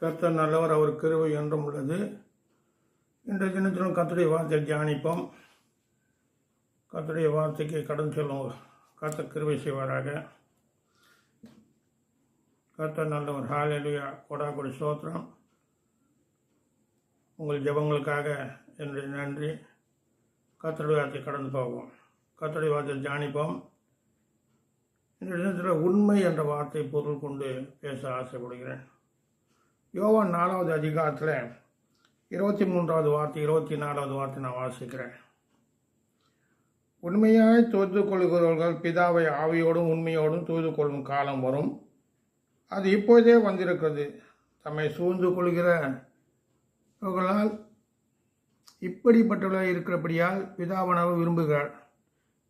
கர்த்தர் நல்லவர் அவர் கிருவை என்றும் உள்ளது. இன்றைய தினத்திலும் கத்துடைய வார்த்தை தியானிப்போம். கத்துடைய வார்த்தைக்கு கடன் செல்லும் கர்த்த கிருவை செய்வாராக. கர்த்தர் நல்லவர் ஹாலேலுயா கொடா கொடி சோத்திரம் உங்கள் ஜெபங்களுக்காக என்னுடைய நன்றி. கத்தடி வார்த்தை கடந்து போவோம். கத்தடி வார்த்தை தியானிப்போம். இந்த தினத்தில் உண்மை என்ற வார்த்தை பொருள் கொண்டு பேச ஆசைப்படுகிறேன். யோவான் நாலாவது அதிகாரத்தில் இருபத்தி மூன்றாவது வார்த்தை இருபத்தி நாலாவது வார்த்தை நான் வாசிக்கிறேன். உண்மையாய் தொழுது கொள்கிறவர்கள் பிதாவை ஆவியோடும் உண்மையோடும் தொழுது கொள்ளும் காலம் வரும். அது இப்போதே வந்திருக்கிறது. தம்மை சூழ்ந்து கொள்கிறவர்களால் இப்படிப்பட்டவர்களாக இருக்கிறபடியால் பிதாவனவர் விரும்புகிறார்.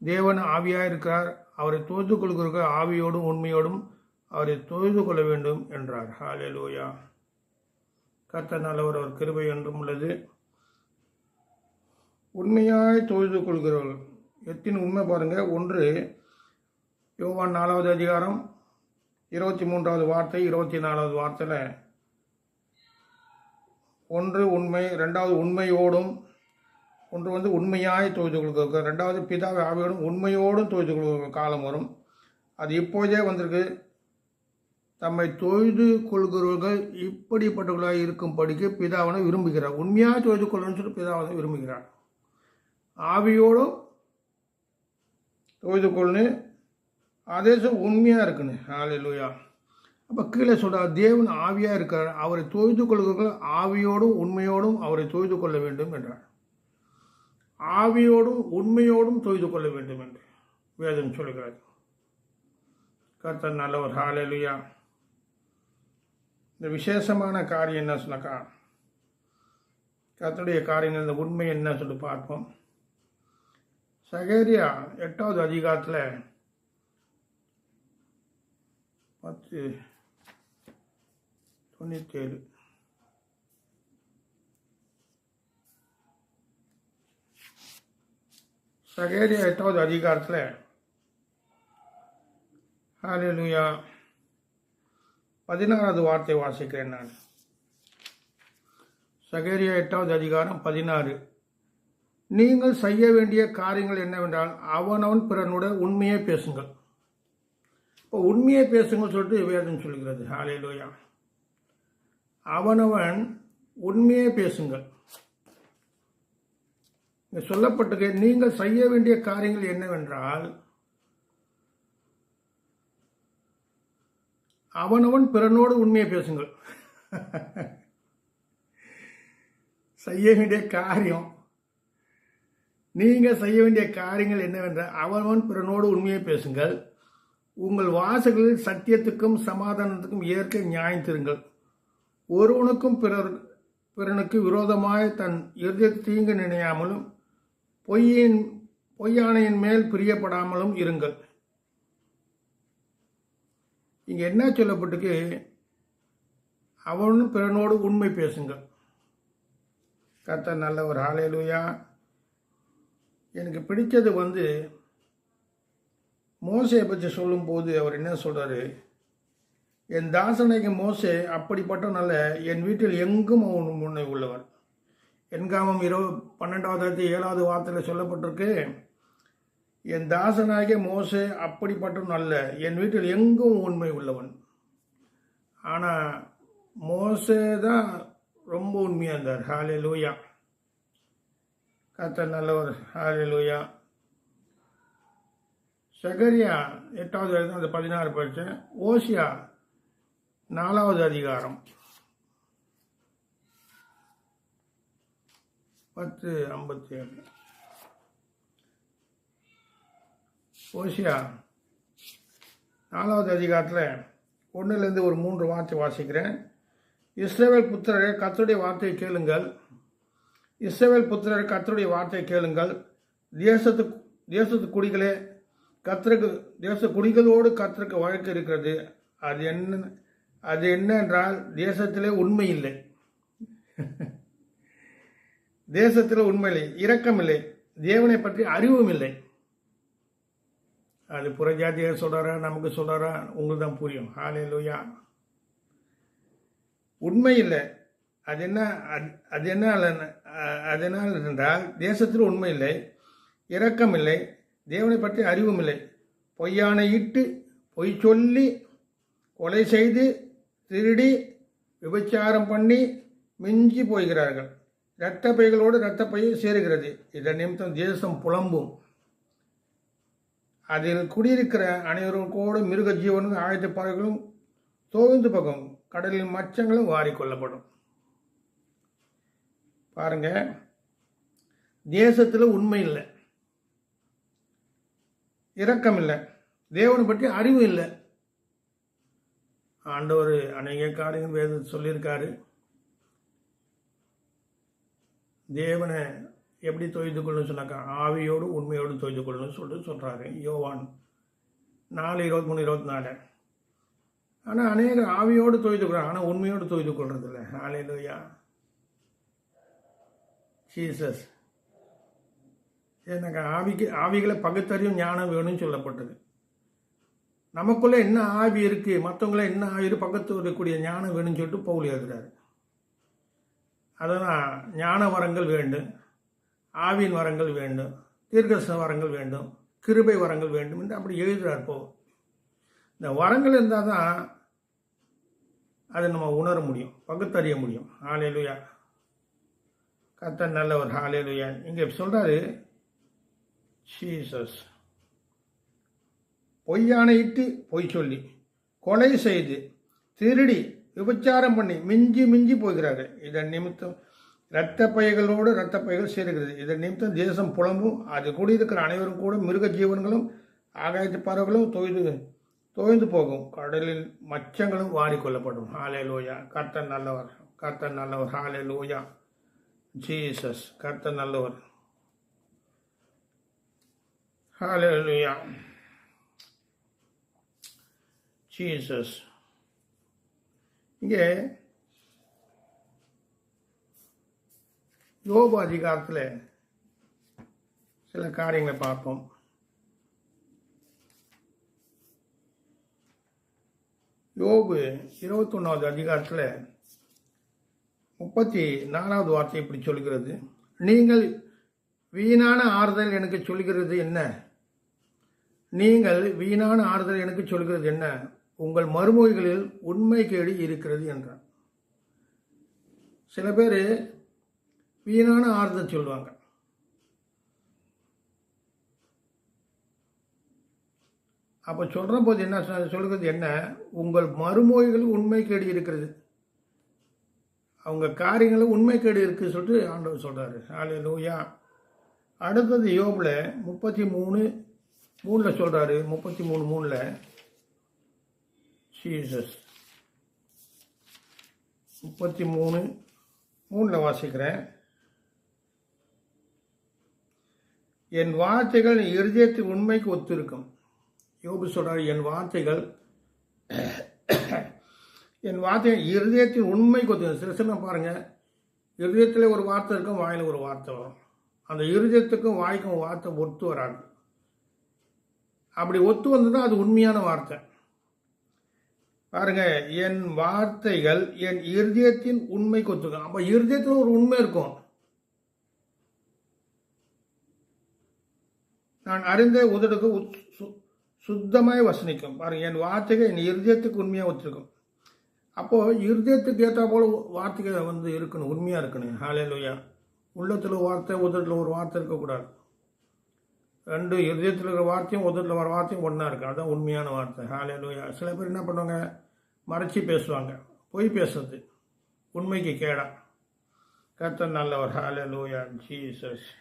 தேவன் ஆவியாக இருக்கிறார். அவரை தொழுது கொள்கிறவர்கள் ஆவியோடும் உண்மையோடும் அவரை தொழுது கொள்ள வேண்டும் என்றார். ஹாலே லூயா கர்த்த நல்லவர் அவர் கிருபை என்றும் உள்ளது. உண்மையாய் தொழுது கொள்கிறவர்கள். எத்தின் உண்மை பாருங்கள் ஒன்று யோவான் நாலாவது அதிகாரம் இருபத்தி மூன்றாவது வார்த்தை இருபத்தி நாலாவது வார்த்தையில் ஒன்று உண்மை ரெண்டாவது உண்மையோடும் ஒன்று வந்து உண்மையாய் தொழுது கொள்கிறவர்கள். ரெண்டாவது பிதாவை ஆவியோடும் உண்மையோடும் தொழுது கொள்கிற காலம் வரும். அது இப்போதே வந்திருக்கு. தம்மை தொழுது கொள்கிறவர்கள் இப்படிப்பட்டவர்களாக இருக்கும்படிக்கு பிதாவனை விரும்புகிறார். உண்மையாக தொய்து கொள்ளணும்னு சொல்லி பிதாவனை விரும்புகிறார். ஆவியோடும் தொய்து கொள்ளணும் அதே சொல் உண்மையாக இருக்குன்னு ஹalleluya அப்போ கீழே சொல்கிறார் தேவன் ஆவியாக இருக்கார் அவரை தொழுது கொள்கிறவர்கள் ஆவியோடும் உண்மையோடும் அவரை தொழுது கொள்ள வேண்டும் என்றார். ஆவியோடும் உண்மையோடும் தொய்து கொள்ள வேண்டும் என்று வேதம் சொல்கிறார் கர்த்தர் நல்லவர். ஹalleluya இந்த விசேஷமான காரியம் என்ன சொன்னாக்கா கர்த்தருடைய காரியங்கள் இந்த உண்மை என்ன சொல்லி பார்ப்போம். சகேரியா எட்டாவது அதிகாரத்தில் பத்து தொண்ணூற்றேழு சகேரியா எட்டாவது அதிகாரத்தில் ஹalleluya பதினாறாவது வார்த்தை வாசிக்கிறேன் நான். சகேரியா எட்டாவது அதிகாரம் பதினாறு. நீங்கள் செய்ய வேண்டிய காரியங்கள் என்னவென்றால் அவனவன் பிறனுடன் உண்மையை பேசுங்கள். இப்போ உண்மையை பேசுங்கள் சொல்லிட்டு வேதம் சொல்கிறது. ஹalleluya. அவனவன் உண்மையை பேசுங்கள். இங்கே சொல்லப்பட்டது நீங்கள் செய்ய வேண்டிய காரியங்கள் என்னவென்றால் அவனவன் பிறனோடு உண்மையை பேசுங்கள். செய்ய வேண்டிய காரியம். நீங்கள் செய்ய வேண்டிய காரியங்கள் என்னவென்றால் அவனவன் பிறனோடு உண்மையை பேசுங்கள். உங்கள் வாசல்களில் சத்தியத்துக்கும் சமாதானத்துக்கும் ஏற்க நியாயத்திருங்கள் ஒருவனுக்கும் பிறர் பிறனுக்கு விரோதமாய் தன் இறுதி தீங்கு நினையாமலும் பொய்யின் பொய்யானையின் மேல் பிரியப்படாமலும் இருங்கள். இங்கே என்ன சொல்லப்பட்டிருக்கு? அவனும் பிறனோடு உண்மை பேசுங்கள். கத்த நல்ல ஒரு ஆலையிலுயா எனக்கு பிடித்தது வந்து மோசையை பற்றி சொல்லும்போது அவர் என்ன சொல்கிறாரு என் தாசனைக்கு மோசே அப்படிப்பட்டவனல்ல என் வீட்டில் எங்கும் அவன் முன்னே உள்ளவன். என்காமம் இரவு பன்னெண்டாவது ஏழாவது வார்த்தையில் சொல்லப்பட்டிருக்கு. என் தாசனாகிய மோசே அப்படிப்பட்டவன் அல்ல. என் வீட்டில் எங்கும் உண்மை உள்ளவன். ஆனால் மோசே தான் ரொம்ப உண்மையாக இருந்தார். ஹாலே லூயா கத்த நல்லவர். ஹாலே லூயா சகரியா எட்டாவது வரைக்கும் அந்த பதினாறு படித்தேன் ஓசியா நாலாவது அதிகாரம். பத்து ஐம்பத்தி ஏழு ஓசியா நாலாவது அதிகாரத்தில் ஒன்றுலேருந்து ஒரு மூன்று வார்த்தை வாசிக்கிறேன். இஸ்ரேவேல் புத்திரரே கத்தருடைய வார்த்தையை கேளுங்கள். இஸ்ரேவேல் புத்திரர் கத்தருடைய வார்த்தையை கேளுங்கள். தேசத்து தேசத்து குடிகளே கத்தருக்கு தேச குடிகளோடு கத்தருக்கு வழக்கு இருக்கிறது. அது என்ன அது என்ன என்றால் தேசத்திலே உண்மை இல்லை. தேசத்தில் உண்மை இல்லை இரக்கம் இல்லை. தேவனை பற்றி அறிவும் இல்லை. அது புறஜாதியர் சொல்கிறாரா நமக்கு சொல்கிறாரா உங்களுக்கு தான் புரியும். ஹாலே லூயா உண்மை இல்லை அது என்ன அது- அது என்ன அது என்ன என்றால் தேசத்தில் உண்மை இல்லை இரக்கம் இல்லை தேவனை பற்றி அறிவும் இல்லை பொய்யான இட்டு பொய் சொல்லி கொலை செய்து திருடி விபச்சாரம் பண்ணி மிஞ்சி போகிறார்கள். இரத்த பைகளோடு இரத்த பையை சேருகிறது. இதன் நிமித்தம் தேசம் புலம்பும். அதில் குடியிருக்கிற அனைவரும் கூட மிருக ஜீவனும் ஆயுத பறவைகளும் தோய்ந்து போகும். கடலில் மச்சங்களும் வாரிக்கொள்ளப்படும். பாருங்க. தேசத்தில் உண்மை இல்லை. இரக்கம் இல்லை. தேவனை பற்றி அறிவு இல்லை. ஆண்டவர் அநேக காரியங்கள் வேத சொல்லியிருக்காரு. தேவனை எப்படி தொய்து கொள்ளணும் சொன்னாக்கா ஆவியோடு உண்மையோடு தொய்து கொள்ளணும்னு சொல்லிட்டு சொல்கிறாரு யோவான். நாலு இருபத்தி மூணு இருபத்தி நாலு. ஆனால் அநேக ஆவியோடு தொய்து கொள்றாங்க ஆனால் உண்மையோடு தொய்து கொள்றதில்ல. இல்லை லோயா ஜீசஸ் எனக்கு ஆவிக்கு ஆவிகளை பகுத்தறியும் ஞானம் வேணும்னு சொல்லப்பட்டது. நமக்குள்ளே என்ன ஆவி இருக்குது மற்றவங்கள என்ன ஆவி பக்கத்து இருக்கக்கூடிய ஞானம் வேணும்னு சொல்லிட்டு பவுல் எழுதுறாரு. அதனால் ஞான வரங்கள் வேண்டும். ஆவியின் வரங்கள் வேண்டும் தீர்க்கச வரங்கள் வேண்டும் கிருபை வரங்கள் வேண்டும் என்று அப்படி எழுதுகிறார் போ இந்த வரங்கள் இருந்தால் தான் அதை நம்ம உணர முடியும் பகுத்தறிய முடியும். ஆலையிலுயா கத்தன் நல்லவர் ஆலையிலுயா இங்கே சொல்கிறாரு ஜீசஸ் பொய்யான இட்டு பொய் சொல்லி கொலை செய்து திருடி விபச்சாரம் பண்ணி மிஞ்சி மிஞ்சி போகிறார்கள் இதன் நிமித்தம் இரத்த பைகளோடு இரத்த பைகள் சேருகிறது. இதன் நிமித்தம் தேசம் புலம்பும் அது கூடியிருக்கிற அனைவரும் கூட மிருக ஜீவன்களும் ஆகாயத்து பறவைகளும் தொய்து தோய்ந்து போகும். கடலில் மச்சங்களும் வாரிக்கொள்ளப்படும் ஹாலே லோயா கர்த்தன் நல்லவர். கர்த்தன் நல்லவர். ஹாலே லோயா ஜீசஸ் கர்த்தன் நல்லவர். ஹாலே லோயா ஜீசஸ் இங்கே யோபு அதிகாரத்தில் சில காரியங்களை பார்ப்போம். யோபு இருபத்தொன்னாவது அதிகாரத்தில் முப்பத்தி நாலாவது வார்த்தை இப்படி சொல்கிறது. நீங்கள் வீணான ஆறுதல் எனக்கு சொல்கிறது என்ன? நீங்கள் வீணான ஆறுதல் எனக்கு சொல்கிறது என்ன? உங்கள் மறுமொழிகளில் உண்மை கேடு இருக்கிறது என்றார். சில பேர் வீணான ஆறுதல் சொல்லுவாங்க. அப்போ சொல்கிற போது என்ன சொல்கிறது என்ன? உங்கள் மறுமொழிகள் உண்மை கேடு இருக்கிறது. அவங்க காரியங்களும் உண்மை கேடு இருக்குது சொல்லிட்டு ஆண்டவர் சொல்கிறாரு ஆலே லூயா அடுத்தது யோபில் முப்பத்தி மூணு மூணில் சொல்கிறாரு முப்பத்தி மூணு மூணில். ஜீசஸ் முப்பத்தி மூணு மூணில் வாசிக்கிறேன். என் வார்த்தைகள் என் இருதயத்தின் உண்மைக்கு ஒத்திருக்கும். யோபு சொல்றாரு என் வார்த்தைகள் என் வார்த்தை இருதயத்தின் உண்மைக்கு ஒத்திருக்கும். சில சில பாருங்க இருதயத்தில் ஒரு வார்த்தை இருக்கும் வாயில் ஒரு வார்த்தை வரும். அந்த இருதயத்துக்கும் வாய்க்கும் வார்த்தை ஒத்து வராது. அப்படி ஒத்து வந்ததுன்னா அது உண்மையான வார்த்தை. பாருங்க என் வார்த்தைகள் என் இருதயத்தின் உண்மைக்கு ஒத்துக்கும் அப்போ இருதயத்தில் ஒரு உண்மை இருக்கும். நான் அறிந்த உதடுக்கு உத்- சு- சுத்தமாய் வசனிக்கும். பாருங்க என் வார்த்தைகள் என் இருதயத்துக்கு உண்மையாக ஒத்துருக்கும். அப்போ இருதயத்துக்கு ஏற்றா போல வார்த்தைகள் வந்து இருக்கணும் உண்மையாக இருக்கணும். ஹாலேலுயா உள்ளத்தில் ஒரு வார்த்தை உதட்டில் ஒரு வார்த்தை இருக்கக்கூடாது. ரெண்டு இருதயத்தில் இருக்கிற வார்த்தையும் உதட்டில் வர வார்த்தையும் ஒன்றா இருக்கு. அதுதான் உண்மையான வார்த்தை. ஹாலேலுயா சில பேர் என்ன பண்ணுவாங்க? மறைச்சி பேசுவாங்க. பொய் பேசுறது உண்மைக்கு கேடா. கர்த்தர் நல்லவர். ஹாலேலுயா ஜீசஸ்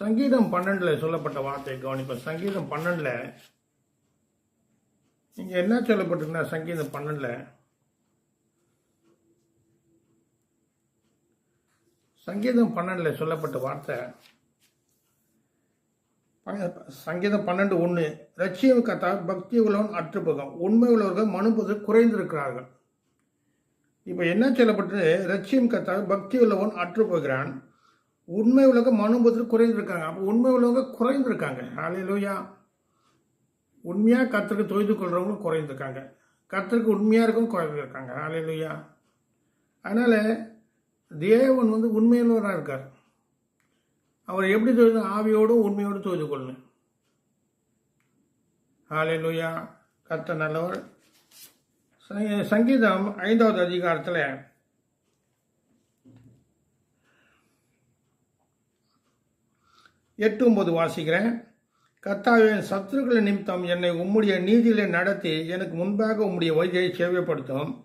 சங்கீதம் பன்னெண்டில் சொல்லப்பட்ட வார்த்தை கவனிப்போம். சங்கீதம் பன்னெண்டில் இங்கே என்ன சொல்லப்பட்டிருக்குன்னா சங்கீதம் பன்னெண்டில்? சங்கீதம் பன்னெண்டில் சொல்லப்பட்ட வார்த்தை சங்கீதம் பன்னெண்டு ஒன்று லட்சியம் கத்தா பக்தி உள்ளவன் அற்றுப்பகம். உண்மை உள்ளவர்கள் மனுபது குறைந்திருக்கிறார்கள். இப்போ என்ன சொல்லப்பட்டு லட்சியம் கத்தா பக்தி உள்ளவன் அற்றுப்போகிறான். உண்மை உலகம் மனுபத்தில் குறைந்திருக்காங்க. அப்போ உண்மை உள்ளவங்க குறைந்திருக்காங்க. ஹalleluya. உண்மையாக கர்த்தருக்கு தொய்து கொள்றவங்களும் குறைந்திருக்காங்க. கர்த்தருக்கு உண்மையாக இருக்கவும் குறைந்திருக்காங்க. ஹalleluya. அதனால் தேவன் வந்து உண்மையுள்ளவராக இருக்கார். அவர் எப்படி தொழுது? ஆவியோடும் உண்மையோடும் தொழுது கொள்ளணும் ஹalleluya. கத்த நல்லவர். சங்கீதம் ஐந்தாவது அதிகாரத்தில் எட்டு ஒன்பது வாசிக்கிறேன். கர்த்தாவின் சத்துருக்கள் நிமித்தம் என்னை உம்முடைய நீதியிலே நடத்தி எனக்கு முன்பாக உம்முடைய வழியை சேவைப்படுத்தும்.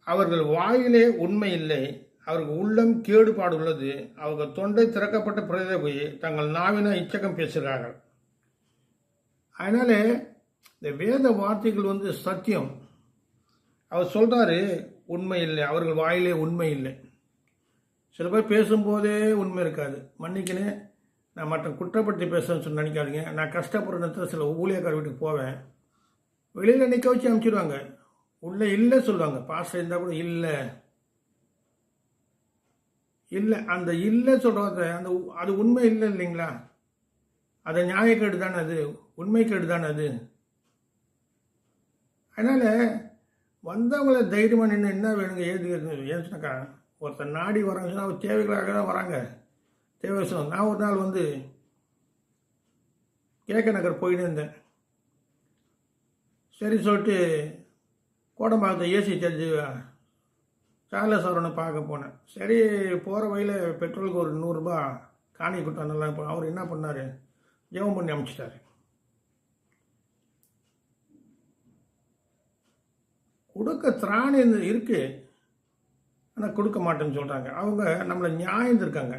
அவர்கள் வாயிலே உண்மை இல்லை. அவர்கள் உள்ளம் கேடுபாடு உள்ளது. அவர்கள் தொண்டை திறக்கப்பட்ட பிரதே போய் தங்கள் நாவின இச்சகம் பேசுகிறார்கள். அதனால இந்த வேத வார்த்தைகள் வந்து சத்தியம். அவர் சொல்கிறாரு உண்மை இல்லை. அவர்கள் வாயிலே உண்மை இல்லை. சில பேர் பேசும்போதே உண்மை இருக்காது. மன்னிக்கனே நான் மற்ற குற்றப்படுத்தி பேசுகிறேன்னு சொல்லி நினைக்காதீங்க. நான் கஷ்டப்படுற நேரத்தில் சில ஊழியக்கார வீட்டுக்கு போவேன். வெளியில் நிற்க வச்சு அனுப்பிச்சிடுவாங்க. உள்ளே இல்லை சொல்லுவாங்க. பாஸ்டர் இருந்தால் கூட இல்லை. இல்லை அந்த இல்லை சொல்கிறத அந்த உ- அது உண்மை இல்லை இல்லைங்களா? அது நியாயக்கேடு தானே அது? உண்மைக்கேடு தானே அது? அதனால் வந்தவங்கள தைரியமாக நின்று என்ன வேணுங்க ஏது ஏன்னு சொன்னாக்கா ஒருத்தர் நாடி வராங்க சொன்னால் அவர் தேவைகளாக தான் வராங்க. தேவை நான் ஒரு நாள் வந்து கேக்க நகர் போயின்னு இருந்தேன். சரி சொல்லிட்டு கோடம்பாக்கத்தை ஏசி தெரிஞ்சு சார்லஸ் அவரனை பார்க்க போனேன். சரி போகிற வழியில் பெட்ரோலுக்கு ஒரு நூறுரூபா காணி கொடுத்தா நல்லா இருக்கும் அவர் என்ன பண்ணார்? ஜெபம் பண்ணி அனுப்பிச்சிட்டாரு கொடுக்க திராணி இருக்குது ஆனால் கொடுக்க மாட்டேன்னு சொல்கிறாங்க அவங்க நம்மளை நியாயம் இருக்காங்க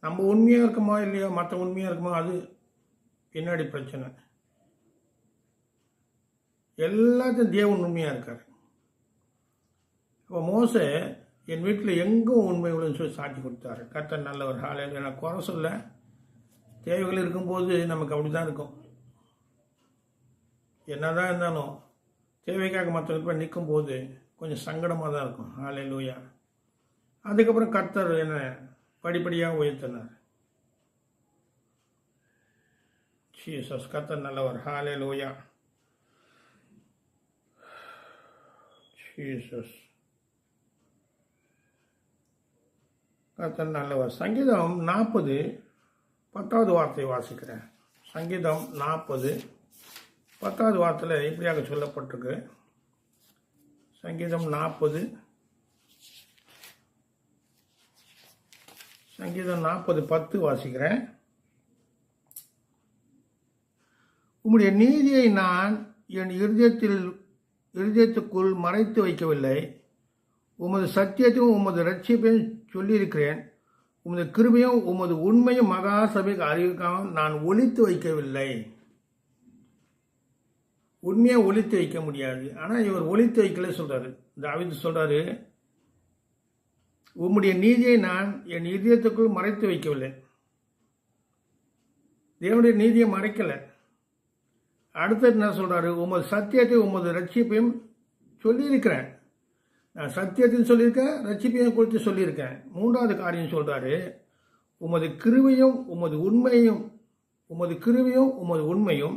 நம்ம உண்மையாக இருக்குமா இல்லையோ? மற்ற உண்மையாக இருக்குமா? அது பின்னாடி பிரச்சனை. எல்லாத்தையும் தேவன் உண்மையாக இருக்கார். இப்போ மோச என் வீட்டில் எங்கும் உண்மை உள்ளன்னு சொல்லி சாட்சி கொடுத்தாரு. கர்த்தர் நல்லவர். ஹாலையில் நான் குறை சொல்ல. தேவைகள் இருக்கும்போது நமக்கு அப்படி தான் இருக்கும். என்னதான் இருந்தாலும் தேவைக்காக மற்றவங்க போய் நிற்கும் போது கொஞ்சம் சங்கடமாக தான் இருக்கும். ஹாலே லூயா அதுக்கப்புறம் கர்த்தர் என்ன படிப்படியாக உயர்த்தினார். ஜீசஸ் கத்த நல்லவர். ஹாலே லூயா ஜீசஸ் கத்தன் நல்லவர். சங்கீதம் நாற்பது பத்தாவது வார்த்தை வாசிக்கிறேன். சங்கீதம் நாற்பது பத்தாவது வார்த்தையில் இப்படியாக சொல்லப்பட்டிருக்கு. சங்கீதம் நாற்பது சங்கீதம் நாற்பது பத்து வாசிக்கிறேன். உம்முடைய நீதியை நான் என் இருதயத்தில் இருதயத்துக்குள் மறைத்து வைக்கவில்லை. உமது சத்தியத்தையும் உமது ரட்சிப்பையும் சொல்லியிருக்கிறேன். உமது கிருபையும் உமது உண்மையும் மகா சபைக்கு அறிவிக்காமல் நான் ஒழித்து வைக்கவில்லை. உண்மையை ஒழித்து வைக்க முடியாது. ஆனால் இவர் ஒழித்து வைக்கல சொல்கிறாரு தாவீது சொல்கிறாரு உம்முடைய நீதியை நான் என் இதயத்துக்குள் மறைத்து வைக்கவில்லை. தேவனுடைய நீதியை மறைக்கலை. அடுத்தது என்ன சொல்கிறாரு உமது சத்தியத்தை உமது ரட்சிப்பையும் சொல்லியிருக்கிறேன். நான் சத்தியத்தையும் சொல்லியிருக்கேன் ரட்சிப்பையும் குறித்து சொல்லியிருக்கேன். மூன்றாவது காரியம் சொல்கிறாரு உமது கிருவையும் உமது உண்மையும் உமது கிருவையும் உமது உண்மையும்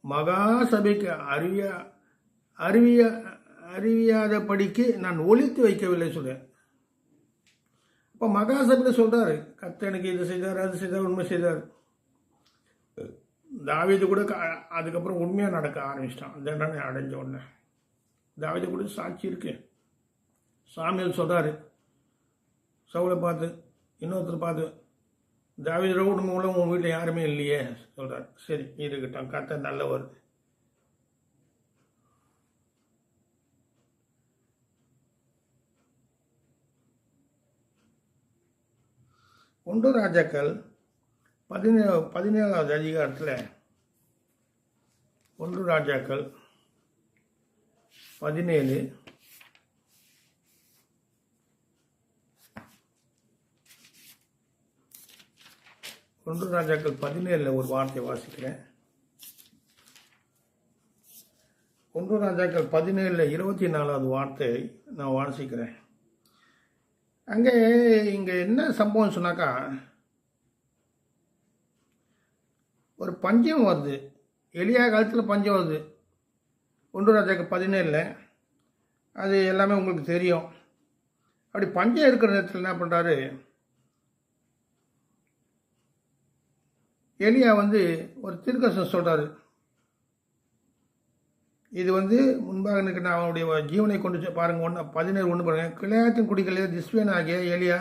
மகா சபைக்கு அறிவிய அறிவிய அறிவியாதபடிக்கு நான் ஒழித்து வைக்கவில்லை சொல்கிறேன் இப்போ மகா சொல்கிறாரு சொல்றாரு கத்த எனக்கு இது செய்தார் அது செய்தார் உண்மை செய்தார். தாவிது கூட அதுக்கப்புறம் உண்மையாக நடக்க ஆரம்பிச்சிட்டான். தண்டனை அடைஞ்ச உடனே. தாவிது கூட சாட்சி இருக்கு. சாமியல் சொல்றாரு சவுளை பார்த்து இன்னொருத்தர் பார்த்து தாவீது குடும்பம் மூலம் உன் வீட்டில் யாருமே இல்லையே சொல்றாரு. சரி இருக்கட்டும் கத்த நல்லவர். ஒன்று ராஜாக்கள் பதினே பதினேழாவது அதிகாரத்தில் ஒன்று ராஜாக்கள் பதினேழு ஒன்று ராஜாக்கள் பதினேழில் ஒரு வார்த்தை வாசிக்கிறேன். ஒன்று ராஜாக்கள் பதினேழில் இருபத்தி நாலாவது வார்த்தை நான் வாசிக்கிறேன். அங்கே இங்கே என்ன சம்பவம் சொன்னாக்கா ஒரு பஞ்சம் வருது. எளியா காலத்தில் பஞ்சம் வருது. ஒன்று ராஜாக்கு பதினேழில். அது எல்லாமே உங்களுக்கு தெரியும். அப்படி பஞ்சம் இருக்கிற நேரத்தில் என்ன பண்ணுறாரு எலியா வந்து ஒரு திருக்கசம் சொல்கிறாரு இது வந்து முன்பாக நிற்கிற அவனுடைய ஜீவனை கொண்டு பாருங்கள் பாருங்க ஒன்று பதினேழு ஒன்று பாருங்கள் கிளையாத்தின் குடிகளில் திஸ்வேன் ஆகிய எலியா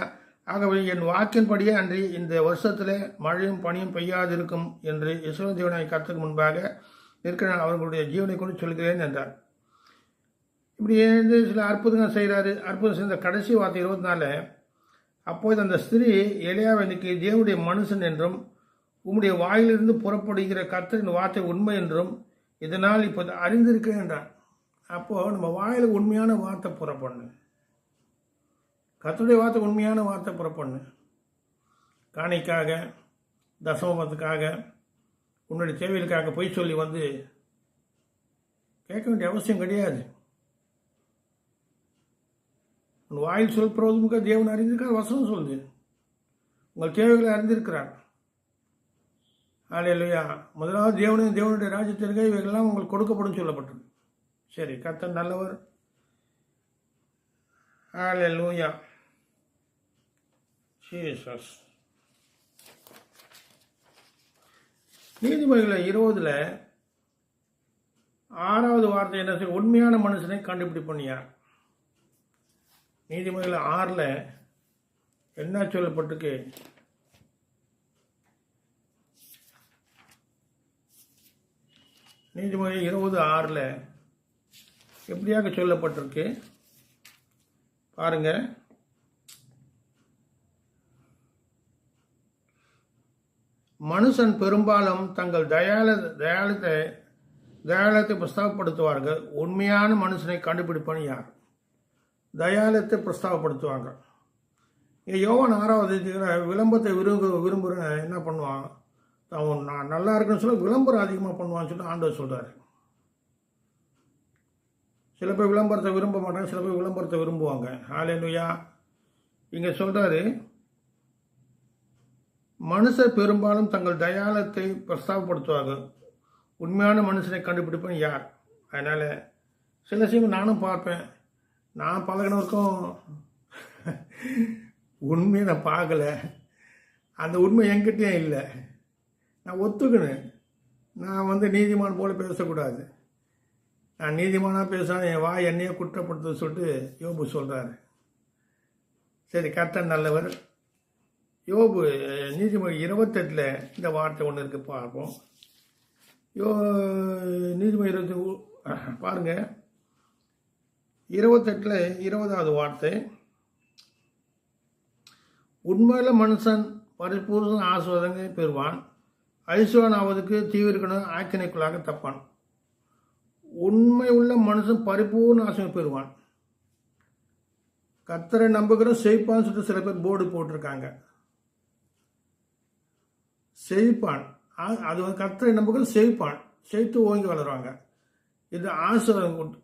ஆகவே என் வாக்கின்படியே அன்றி இந்த வருஷத்தில் மழையும் பனியும் பெய்யாதிருக்கும் என்று இஸ்ரோ தேவனாய் கருத்துக்கு முன்பாக இருக்கிற அவர்களுடைய ஜீவனை கொண்டு சொல்கிறேன் என்றார். இப்படி எழுந்து சில அற்புதங்கள் செய்கிறாரு. அற்புதம் செய்த கடைசி வார்த்தை இருபத்தி நாலு அப்போது அந்த ஸ்திரீ எளியாவை இன்னைக்கு தேவனுடைய மனுஷன் என்றும் உம்முடைய வாயிலிருந்து புறப்படுகிற கர்த்தரின் வார்த்தை உண்மை என்றும் இதனால் இப்போது அறிந்திருக்கிறேன்றான் அப்போது நம்ம வாயில் உண்மையான வார்த்தை புறப்படணும் கத்துடைய வார்த்தை உண்மையான வார்த்தை புறப்படணும் காணிக்காக தசமத்துக்காக உன்னுடைய தேவைகளுக்காக பொய் சொல்லி வந்து கேட்க வேண்டிய அவசியம் கிடையாது. உன் வாயில் சொல் பிரபுமுக தேவன் அறிந்திருக்கார் வசனம் சொல்லுது. உங்கள் தேவைகளை அறிந்திருக்கிறார். ஆலையிலையா முதலாவது தேவனையும் தேவனுடைய ராஜ்யத்திற்கு இவைகள்லாம் உங்களுக்கு கொடுக்கப்படும் சொல்லப்பட்டது. சரி கத்தன் நல்லவர். ஆலையிலூயா ஜீசஸ் நீதிமொழிகளை இருபதில் ஆறாவது வார்த்தை என்ன செய்ய உண்மையான மனுஷனை கண்டுபிடிப்போம் யார்? நீதிமொழிகள் ஆறில் என்ன சொல்லப்பட்டிருக்கு? நீதிமொழி இருபது ஆறில் எப்படியாக சொல்லப்பட்டிருக்கு? பாருங்க. மனுஷன் பெரும்பாலும் தங்கள் தயால தயாளத்தை தயாளத்தை பிரஸ்தாவப்படுத்துவார்கள். உண்மையான மனுஷனை கண்டுபிடிப்பவன் யார்? தயாலத்தை பிரஸ்தாவப்படுத்துவாங்க யோகன் ஆறாவது விளம்பத்தை விளம்பரத்தை விரும்பு விரும்புகிறேன் என்ன பண்ணுவான்? அவன் நான் நல்லா இருக்குன்னு சொல்ல விளம்பரம் அதிகமாக பண்ணுவான்னு சொல்லி ஆண்டவர் சொல்கிறார் சில பேர் விளம்பரத்தை விரும்ப மாட்டாங்க சில பேர் விளம்பரத்தை விரும்புவாங்க. ஹalleluya இங்கே சொல்கிறாரு மனுஷர் பெரும்பாலும் தங்கள் தயாளத்தை பிரஸ்தாபப்படுத்துவாங்க. உண்மையான மனுஷனை கண்டுபிடிப்பேன் யார்? அதனால் சில விஷயங்கள் நானும் பார்ப்பேன். நான் பழகினவருக்கும் உண்மையை நான் பார்க்கல. அந்த உண்மை என்கிட்டயும் இல்லை. நான் ஒத்துக்கினேன் நான் வந்து நீதிமான் போல பேசக்கூடாது. நான் நீதிமானாக பேசினா என் வாய் என்னையே குற்றப்படுத்த சொல்லிட்டு யோபு சொல்கிறாரு சரி கர்த்தர் நல்லவர். யோபு நீதிமொழி இருபத்தெட்டில் இந்த வார்த்தை ஒன்று இருக்குது பார்ப்போம். யோ நீதிமொழி இருபத்தி பாருங்கள் இருபத்தெட்டில் இருபதாவது வார்த்தை. உண்மையில் மனுஷன் பரிபூர்ண ஆசுவாதங்களை பெறுவான். ஐஸ்வரன் ஆவதுக்கு தீவிரக்கணும் ஆக்கினைக்குள்ளாக தப்பான். உண்மை உள்ள மனுஷன் பரிபூர்ண ஆசை பெறுவான். கத்தரை நம்புகிற செய்ப்பான்னு சொல்லிட்டு சில பேர் போர்டு போட்டிருக்காங்க. செழிப்பான். அது வந்து கத்தரை நம்புகிற செழிப்பான். செழித்து ஓங்கி வளருவாங்க. இது ஆசிரம்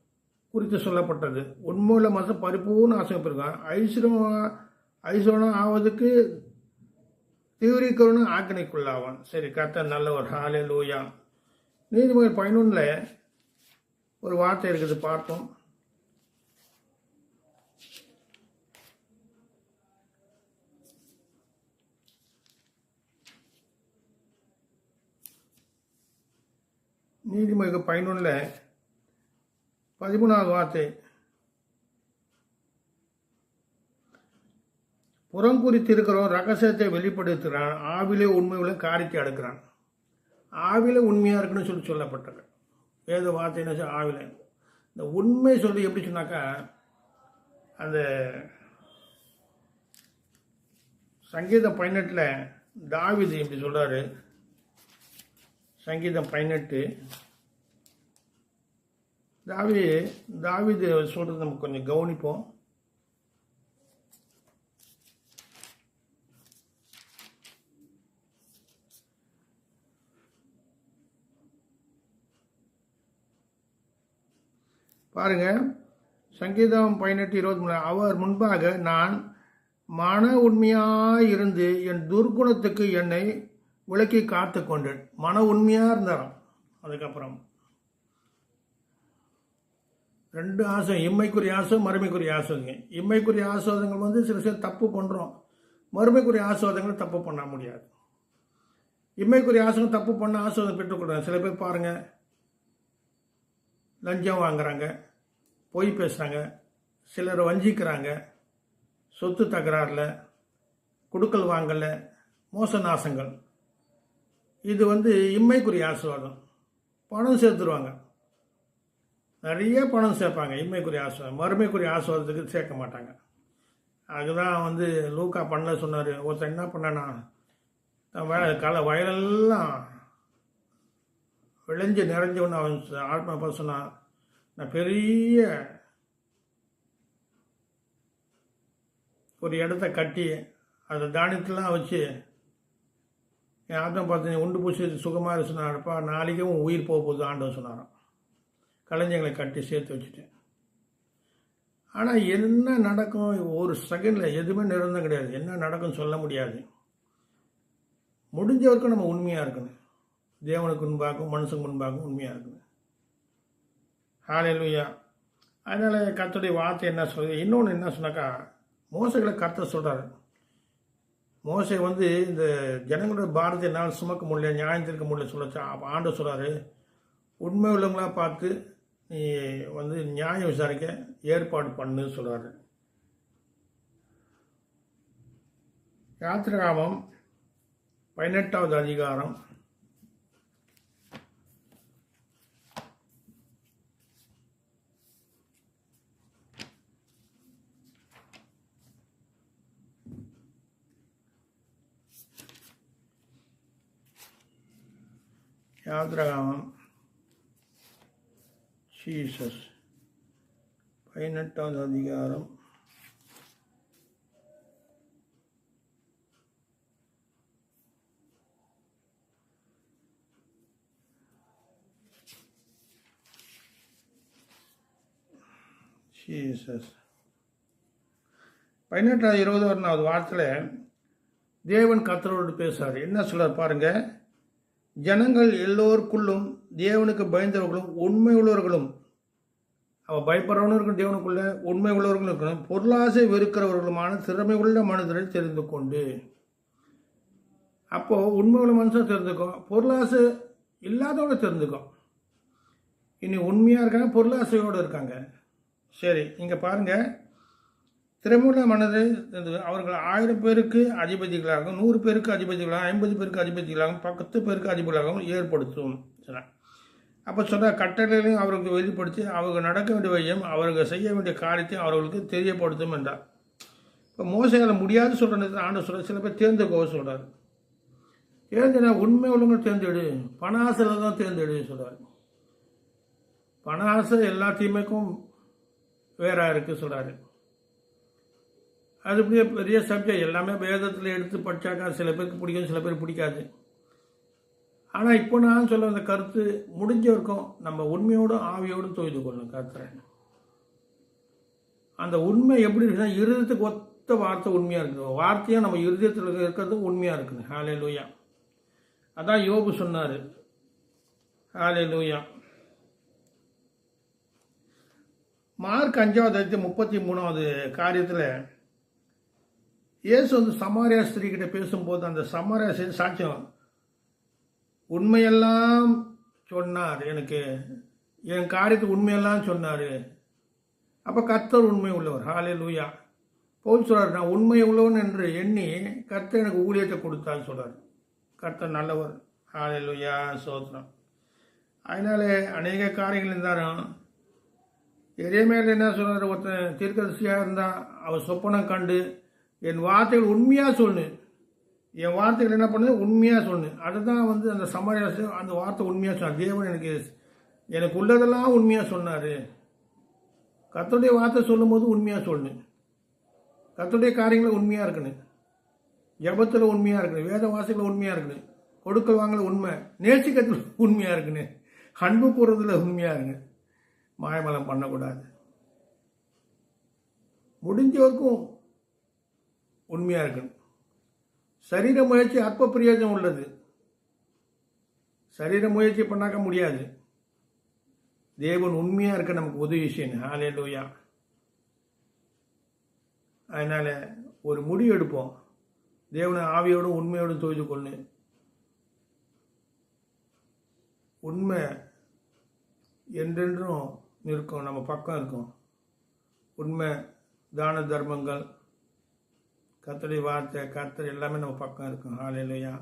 குறித்து சொல்லப்பட்டது. உண்மையுள்ள மனுஷன் பரிபூர்ண ஆசை பெறுவான். ஐஸ்வரம் ஐஸ்வரம் ஆவதுக்கு தீவிரிக்கணும் ஆக்கினைக்குள்ளாவான். சரி கத்த நல்ல ஒரு ஹாலே லூயா நீதிமன்ற பதினொன்றில் ஒரு வார்த்தை இருக்குது பார்த்தோம் நீதிமன்ற பதினொன்றில் பதிமூணாவது வார்த்தை. புறம் குறித்திருக்கிறவன் ரகசியத்தை வெளிப்படுத்துகிறான். ஆவிலே உண்மை உள்ள காரியத்தை அடுக்கிறான். ஆவில உண்மையாக இருக்குன்னு சொல்லி சொல்லப்பட்டது. வேத வார்த்தை என்ன சொல்ல ஆவில. இந்த உண்மை சொல்லி எப்படி சொன்னாக்கா அந்த சங்கீதம் பதினெட்டில் தாவிது இப்படி சொல்கிறாரு சங்கீதம் பதினெட்டு. தாவி தாவிது சொல்கிறது நம்ம கொஞ்சம் கவனிப்போம். பாருங்க. சங்கீதம் பதினெட்டு இருபத்தி மூணு. அவர் முன்பாக நான் மன உண்மையாக இருந்து என் துர்குணத்துக்கு என்னை விளக்கி காத்து கொண்டேன். மன உண்மையாக இருந்தாராம். அதுக்கப்புறம் ரெண்டு ஆசை இம்மைக்குரிய ஆசை மறுமைக்குரிய ஆசோதங்க இம்மைக்குரிய ஆசோதங்கள் வந்து சில சில தப்பு பண்ணுறோம் மறுமைக்குரிய ஆசோதங்களை தப்பு பண்ண முடியாது. இம்மைக்குரிய ஆசங்க தப்பு பண்ண ஆசோதம் பெற்றுக்கொள்றாங்க சில பேர் பாருங்கள் லஞ்சம் வாங்குறாங்க பொய் பேசுகிறாங்க சிலர் வஞ்சிக்கிறாங்க சொத்து தகராறில் குடுக்கல் வாங்கல மோச நாசங்கள். இது வந்து இம்மைக்குரிய ஆசீர்வாதம். பணம் சேர்த்துருவாங்க. நிறைய பணம் சேர்ப்பாங்க இம்மைக்குரிய ஆசீர்வாதம். மறுமைக்குரிய ஆசீர்வாதத்துக்கு சேர்க்க மாட்டாங்க. அதுதான் வந்து லூக்கா பண்ண சொன்னார். ஒருத்தன் என்ன பண்ணனா வய வயலெல்லாம் விளைஞ்சு நிறைஞ்சவன் அவன் ஆத்மா பார்த்து சொன்னான் நான் பெரிய ஒரு இடத்த கட்டி அதை தானியத்தெல்லாம் வச்சு என் ஆத்மா பார்த்து நீ உண்டு பூசி சுகமாக இருந்துச்சுனாப்பா நாளைக்கும் உயிர் போக போகுது ஆண்டவர் சொன்னாராம். கலைஞர்களை கட்டி சேர்த்து வச்சுட்டேன். ஆனால் என்ன நடக்கும்? ஒரு செகண்டில் எதுவுமே நிரந்தரம் கிடையாது. என்ன நடக்கும் சொல்ல முடியாது. முடிஞ்ச வரைக்கும் நம்ம உண்மையாக இருக்கணும். தேவனுக்கு முன்பாகவும் மனுஷனுக்கு முன்பாகவும் உண்மையாக இருக்கணும் ஹாலையிலுயா அதனால் கர்த்தருடைய வார்த்தை என்ன சொல்லுது? இன்னொன்று என்ன சொன்னாக்கா மோசைகளை கர்த்தர் சொல்கிறாரு மோசை வந்து இந்த ஜனங்களோட பாரதி என்னால் சுமக்க முடியல நியாயம் திருக்க முடியல சொல்லச்சா ஆண்டு சொல்கிறாரு உண்மை உள்ளவங்களாக பார்த்து நீ வந்து நியாயம் விசாரிக்க ஏற்பாடு பண்ணு சொல்கிறாரு யாத்திராமம் பதினெட்டாவது அதிகாரம் யாத்ராகமம். ஜீசஸ் பதினெட்டாவது அதிகாரம். ஜீசஸ் பதினெட்டாவது இருபது ஒன்றாவது வாரத்தில் தேவன் கத்தரோடு பேசுகிறார் என்ன சொல்கிறார் பாருங்கள் ஜனங்கள் எல்லோருக்குள்ளும் தேவனுக்கு பயந்தவர்களும் உண்மை உள்ளவர்களும் அவள் பயப்படுறவனும் இருக்கணும் தேவனுக்குள்ள உண்மை உள்ளவர்களும் இருக்கணும் பொருளாசை வெறுக்கிறவர்களுமான திறமை உள்ள மனிதரை தெரிந்து கொண்டு. அப்போது உண்மை உள்ள மனுஷன் தெரிஞ்சுக்கும் பொருளாசை இல்லாதவங்க தெரிஞ்சுக்கும் இனி உண்மையாக இருக்காங்க பொருளாசையோடு இருக்காங்க. சரி இங்கே பாருங்கள் திறமுள்ள மனது அவர்கள் ஆயிரம் பேருக்கு அதிபதிகளாகவும் நூறு பேருக்கு அதிபதிகளாகவும் ஐம்பது பேருக்கு அதிபதிகளாகவும் பத்து பேருக்கு அதிபதிகளாகவும் ஏற்படுத்தும் சொன்னார். அப்போ சொன்ன கட்டளைகளையும் அவர்களுக்கு வெளிப்படுத்தி அவங்க நடக்க வேண்டிய வழியும் அவர்கள் செய்ய வேண்டிய காரியத்தையும் அவர்களுக்கு தெரியப்படுத்தும் என்றார். இப்போ மோசையால் முடியாது சொல்கிற ஆண்டு சொல்கிற சில பேர் தேர்ந்தெடுக்க சொல்கிறார் ஏன்னா உண்மை உள்ளவங்க தேர்ந்தெடு பண ஆசையில் தான் தேர்ந்தெடு சொல்கிறார் பண ஆசை எல்லா தீமைக்கும் இருக்குது சொல்கிறாரு அது பெரிய பெரிய சப்ஜெக்ட். எல்லாமே வேதத்தில் எடுத்து படித்தாக்கா சில பேருக்கு பிடிக்கும் சில பேருக்கு பிடிக்காது. ஆனால் இப்போ நான் சொல்ல அந்த கருத்து முடிஞ்ச வரைக்கும் நம்ம உண்மையோடும் ஆவியோடு தொய்து கொள்ளும் கருத்துறேன் அந்த உண்மை எப்படி இருக்குன்னா இருதயத்துக்கு ஒத்த வார்த்தை உண்மையாக இருக்குது. வார்த்தையாக நம்ம இருதயத்தில் இருக்கிறது உண்மையாக இருக்குது. ஹாலே லூயா அதான் யோபு சொன்னார். ஹாலே லூயா மார்க் அஞ்சாவது முப்பத்தி மூணாவது காரியத்தில் இயேசு வந்து சமாரியா ஸ்திரீ கிட்ட பேசும்போது அந்த சமாரியா ஸ்திரீ சாட்சியம் உண்மையெல்லாம் சொன்னார். எனக்கு என் காரியத்துக்கு உண்மையெல்லாம் சொன்னார். அப்போ கர்த்தர் உண்மை உள்ளவர். ஹாலே லூயா போல் சொல்கிறார் நான் உண்மை உள்ளவன் என்று எண்ணி கர்த்தர் எனக்கு ஊழியத்தை கொடுத்தான்னு சொல்கிறார் கர்த்தர் நல்லவர். ஹாலே லூயா சோத்ரம். அதனால அநேக காரியங்கள் இருந்தாலும் எரேமேல என்ன சொல்கிறார் ஒருத்தன் தீர்க்கதரிசியாக இருந்தால் அவர் சொப்பனம் கண்டு என் வார்த்தைகள் உண்மையாக சொல்லு. என் வார்த்தைகள் என்ன பண்ணுது? உண்மையாக சொல்லு. அதுதான் வந்து அந்த சமாளியாசு அந்த வார்த்தை உண்மையாக சொன்னார். தேவன் எனக்கு எனக்கு உள்ளதெல்லாம் உண்மையாக சொன்னார். கத்துடைய வார்த்தை சொல்லும்போது உண்மையாக சொல்லு. கத்துடைய காரியங்களை உண்மையாக இருக்கணும். ஜபத்தில் உண்மையாக இருக்கணும். வேத வாசிகளில் உண்மையாக இருக்கணும். கொடுக்க வாங்கல உண்மை. நேசிக்கத்தில் உண்மையாக இருக்கணும். அன்பு கூறுறதுல உண்மையாக இருங்க மாயமலம் பண்ணக்கூடாது. முடிஞ்ச வரைக்கும் உண்மையாக இருக்கணும். சரீர முயற்சி அற்ப பிரயோஜனம் உள்ளது. சரீர முயற்சி பண்ணாக்க முடியாது. தேவன் உண்மையாக இருக்க நமக்கு உதவி செய்யணும். ஹalleluya அதனால் ஒரு முடிவு எடுப்போம். தேவனை ஆவியோடும் உண்மையோடும் தொழுது கொள்ளு. உண்மை என்றென்றும் இருக்கும் நம்ம பக்கம் இருக்கும். உண்மை தான தர்மங்கள் கத்தடி வார்த்தை கத்தர் எல்லாமே நம்ம பக்கம் இருக்கும். ஆலையிலையா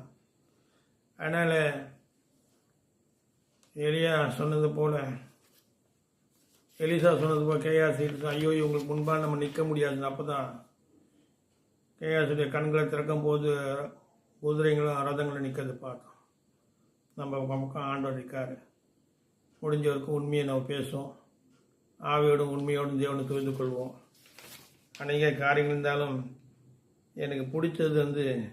அதனால் எலியா சொன்னது போல் எலிசா சொன்னது போல் கேஆர்சி ஐயோ இவங்களுக்கு முன்பாக நம்ம நிற்க முடியாது அப்போ தான் கேஆர்சியுடைய கண்களை திறக்கும் போது குதிரைங்களும் ரதங்களும் நிற்கிறது பார்த்தோம். நம்ம பக்கம் ஆண்டவர் இருக்கார். முடிஞ்சவருக்கும் உண்மையை நம்ம பேசுவோம். ஆவியோடும் உண்மையோடும் தேவனை தெரிந்து கொள்வோம். அநேக காரியங்கள் இருந்தாலும் எனக்கு பிடிச்சது வந்து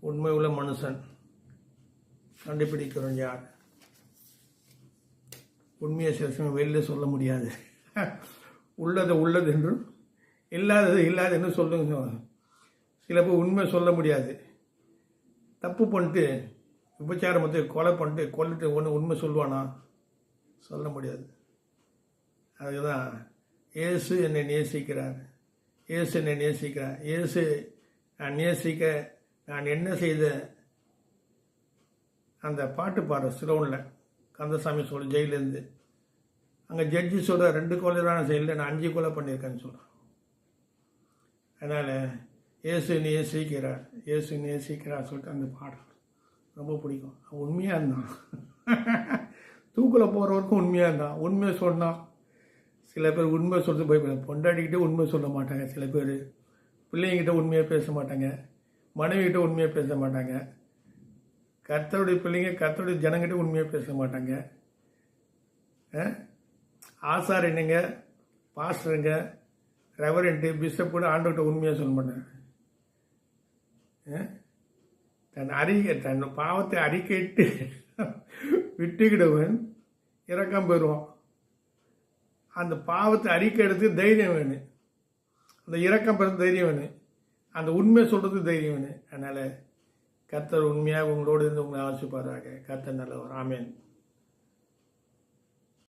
உண்மை உள்ள மனுஷன். கண்டுபிடிக்கிறோம் யார்? உண்மையை சில வெளில சொல்ல முடியாது. உள்ளதை உள்ளது என்றும் இல்லாதது இல்லாது என்று சொல்லுங்க. சில பேர் உண்மை சொல்ல முடியாது. தப்பு பண்ணிட்டு விபச்சாரம் வந்து கொலை பண்ணிட்டு கொல்லிட்டு ஒன்று உண்மை சொல்லுவானா? சொல்ல முடியாது. அதுதான் இயேசு என்னை நேசிக்கிறார். இயேசு என்னை நேசிக்கிறார். இயேசு நான் நேசிக்க நான் என்ன செய்த அந்த பாட்டு பாடுற சிலோனில் கந்தசாமி சொல்ல ஜெயிலேருந்து. அங்கே ஜட்ஜி சொல்கிற ரெண்டு கொலை தான் செய்யல நான் அஞ்சு கொலை பண்ணியிருக்கேன்னு சொல்கிறேன் அதனால் இயேசு நேசிக்கிறார். இயேசு நேசிக்கிறார் சொல்லிட்டு அந்த பாடல். ரொம்ப பிடிக்கும். உண்மையாக இருந்தான். தூக்கில் போகிறவருக்கும் உண்மையாக இருந்தான். உண்மையை சொன்னான். சில பேர் உண்மை சொல்லிட்டு போய் பொண்டாடிக்கிட்டே உண்மை சொல்ல மாட்டாங்க சில பேர். பிள்ளைங்கிட்ட உண்மையாக பேச மாட்டாங்க. மனைவிகிட்ட உண்மையாக பேச மாட்டாங்க. கர்த்தருடைய பிள்ளைங்க கர்த்தருடைய ஜனங்கிட்ட உண்மையாக பேச மாட்டாங்க. ஆசார் என்னங்க? பாஸ்டருங்க. ரெவரண்ட்டு பிஷப் கூட ஆண்டவர்கிட்ட உண்மையாக சொல்ல மாட்டாங்க. தன் அறிக்கை தன் பாவத்தை அறிக்கையிட்டு விட்டுக்கிடவன். இறக்கம் பெறுவான் அந்த பாவத்தை அறிக்கை எடுத்து தைரியம் வேணும் அந்த இறக்கம் பெற தைரியம் வேணும் அந்த உண்மையை சொல்றது தைரியம் வேணும் அதனால கத்தர் உண்மையாக உங்களோடு இருந்து உங்களை ஆசிப்பாராக. கத்தர் நல்லவர். ஆமேன்.